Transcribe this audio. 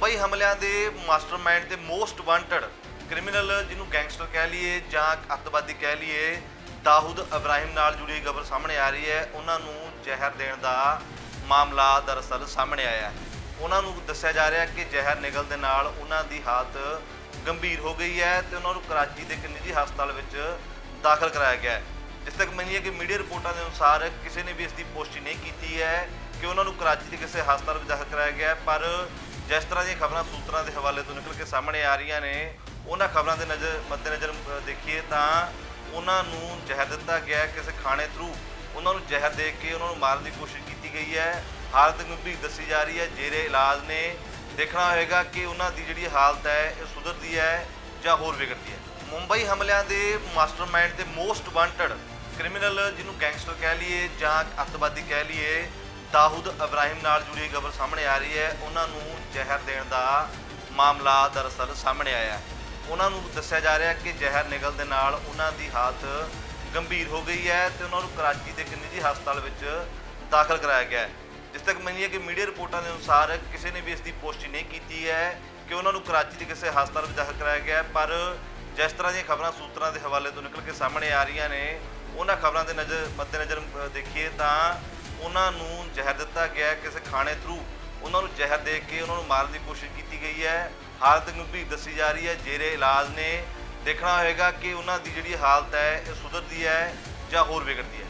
ਮੁੰਬਈ ਹਮਲਿਆਂ ਦੇ ਮਾਸਟਰਮਾਈਂਡ ਤੇ ਮੋਸਟ ਵਾਂਟਡ ਕ੍ਰਿਮੀਨਲ ਜਿਹਨੂੰ ਗੈਂਗਸਟਰ ਕਹਿ ਲਈਏ ਜਾਂ ਅੱਤਵਾਦੀ ਕਹਿ ਲਈਏ, ਦਾਊਦ ਇਬਰਾਹਿਮ ਨਾਲ ਜੁੜੀ ਖਬਰ ਸਾਹਮਣੇ ਆ ਰਹੀ ਹੈ। ਉਹਨਾਂ ਨੂੰ ਜ਼ਹਿਰ ਦੇਣ ਦਾ ਮਾਮਲਾ ਦਰਅਸਲ ਸਾਹਮਣੇ ਆਇਆ ਉਹਨਾਂ ਨੂੰ ਦੱਸਿਆ ਜਾ ਰਿਹਾ ਕਿ ਜ਼ਹਿਰ ਨਿਗਲ ਦੇ ਨਾਲ ਉਹਨਾਂ ਦੀ ਹਾਲਤ ਗੰਭੀਰ ਹੋ ਗਈ ਹੈ ਤੇ ਉਹਨਾਂ ਨੂੰ ਕਰਾਚੀ ਦੇ ਇੱਕ ਨਿੱਜੀ ਹਸਪਤਾਲ ਵਿੱਚ ਦਾਖਲ ਕਰਾਇਆ ਗਿਆ ਹੈ। ਜਿਸ ਤੱਕ ਮੰਨੀਏ ਕਿ ਮੀਡੀਆ ਰਿਪੋਰਟਾਂ ਦੇ ਅਨੁਸਾਰ ਕਿਸੇ ਨੇ ਵੀ ਇਸ ਦੀ ਪੁਸ਼ਟੀ ਨਹੀਂ ਕੀਤੀ ਹੈ ਕਿ ਉਹਨਾਂ ਨੂੰ ਕਰਾਚੀ ਦੇ ਕਿਸੇ ਹਸਪਤਾਲ ਵਿੱਚ ਦਾਖਲ ਕਰਾਇਆ ਗਿਆ ਪਰ ਜਿਸ ਤਰ੍ਹਾਂ ਦੀਆਂ ਖਬਰਾਂ ਸੂਤਰਾਂ ਦੇ ਹਵਾਲੇ ਤੋਂ ਨਿਕਲ ਕੇ ਸਾਹਮਣੇ ਆ ਰਹੀਆਂ ਨੇ, ਉਹਨਾਂ ਖਬਰਾਂ ਦੇ ਨਜ਼ਰ, ਮੱਦੇਨਜ਼ਰ ਦੇਖੀਏ ਤਾਂ ਉਹਨਾਂ ਨੂੰ ਜ਼ਹਿਰ ਦਿੱਤਾ ਗਿਆ ਕਿਸੇ ਖਾਣੇ ਥਰੂ ਉਹਨਾਂ ਨੂੰ ਜ਼ਹਿਰ ਦੇ ਕੇ ਉਹਨਾਂ ਨੂੰ ਮਾਰਨ ਦੀ ਕੋਸ਼ਿਸ਼ ਕੀਤੀ ਗਈ ਹੈ। ਹਾਲਤ ਗੰਭੀਰ ਦੱਸੀ ਜਾ ਰਹੀ ਹੈ। ਜੇਰੇ ਇਲਾਜ ਨੇ ਦੇਖਣਾ ਹੋਏਗਾ ਕਿ ਉਹਨਾਂ ਦੀ ਜਿਹੜੀ ਹਾਲਤ ਹੈ, ਇਹ ਸੁਧਰਦੀ ਹੈ ਜਾਂ ਹੋਰ ਵਿਗੜਦੀ ਹੈ। ਮੁੰਬਈ ਹਮਲਿਆਂ ਦੇ ਮਾਸਟਰਮਾਈਂਡ ਤੇ ਮੋਸਟ ਵਾਂਟਡ ਕ੍ਰਿਮੀਨਲ ਜਿਹਨੂੰ ਗੈਂਗਸਟਰ ਕਹਿ ਲਈਏ ਜਾਂ ਅੱਤਵਾਦੀ ਕਹਿ ਲਈਏ ਦਾਊਦ ਇਬਰਾਹਿਮ ਨਾਲ ਜੁੜੀ ਖਬਰ ਸਾਹਮਣੇ ਆ ਰਹੀ ਹੈ। ਉਹਨਾਂ ਨੂੰ ਜ਼ਹਿਰ ਦੇਣ ਦਾ ਮਾਮਲਾ ਦਰਅਸਲ ਸਾਹਮਣੇ ਆਇਆ ਹੈ। ਉਹਨਾਂ ਨੂੰ ਦੱਸਿਆ ਜਾ ਰਿਹਾ ਕਿ ਜ਼ਹਿਰ ਨਿਗਲ ਦੇ ਨਾਲ ਉਹਨਾਂ ਦੀ ਹਾਲਤ ਗੰਭੀਰ ਹੋ ਗਈ ਹੈ ਤੇ ਉਹਨਾਂ ਨੂੰ ਕਰਾਚੀ ਦੇ ਇੱਕ ਨਿੱਜੀ ਹਸਪਤਾਲ ਵਿੱਚ ਦਾਖਲ ਕਰਾਇਆ ਗਿਆ ਹੈ। ਜਿਸ ਤੱਕ ਮੰਨੀਏ ਕਿ ਮੀਡੀਆ ਰਿਪੋਰਟਾਂ ਦੇ ਅਨੁਸਾਰ ਕਿਸੇ ਨੇ ਵੀ ਇਸ ਦੀ ਪੁਸ਼ਟੀ ਨਹੀਂ ਕੀਤੀ ਹੈ ਕਿ ਉਹਨਾਂ ਨੂੰ ਕਰਾਚੀ ਦੇ ਕਿਸੇ ਹਸਪਤਾਲ ਵਿੱਚ ਦਾਖਲ ਕਰਾਇਆ ਗਿਆ ਪਰ ਜਿਸ ਤਰ੍ਹਾਂ ਦੀਆਂ ਖਬਰਾਂ ਸੂਤਰਾਂ ਦੇ ਹਵਾਲੇ ਤੋਂ ਨਿਕਲ ਕੇ ਸਾਹਮਣੇ ਆ ਰਹੀਆਂ ਨੇ, ਉਹਨਾਂ ਖਬਰਾਂ ਦੇ ਨਜ਼ਰ ਮੱਦੇਨਜ਼ਰ ਦੇਖੀਏ ਤਾਂ ਉਹਨਾਂ ਨੂੰ ਜ਼ਹਿਰ ਦਿੱਤਾ ਗਿਆ ਕਿਸੇ ਖਾਣੇ ਥਰੂ ਉਹਨਾਂ ਨੂੰ ਜ਼ਹਿਰ ਦੇ ਕੇ ਉਹਨਾਂ ਨੂੰ ਮਾਰਨ ਦੀ ਕੋਸ਼ਿਸ਼ ਕੀਤੀ ਗਈ ਹੈ। ਹਾਲਤ ਗੰਭੀਰ ਦੱਸੀ ਜਾ ਰਹੀ ਹੈ। ਜੇਰੇ ਇਲਾਜ ਨੇ ਦੇਖਣਾ ਹੋਏਗਾ ਕਿ ਉਹਨਾਂ ਦੀ ਜਿਹੜੀ ਹਾਲਤ ਹੈ, ਇਹ ਸੁਧਰਦੀ ਹੈ ਜਾਂ ਹੋਰ ਵਿਗੜਦੀ ਹੈ।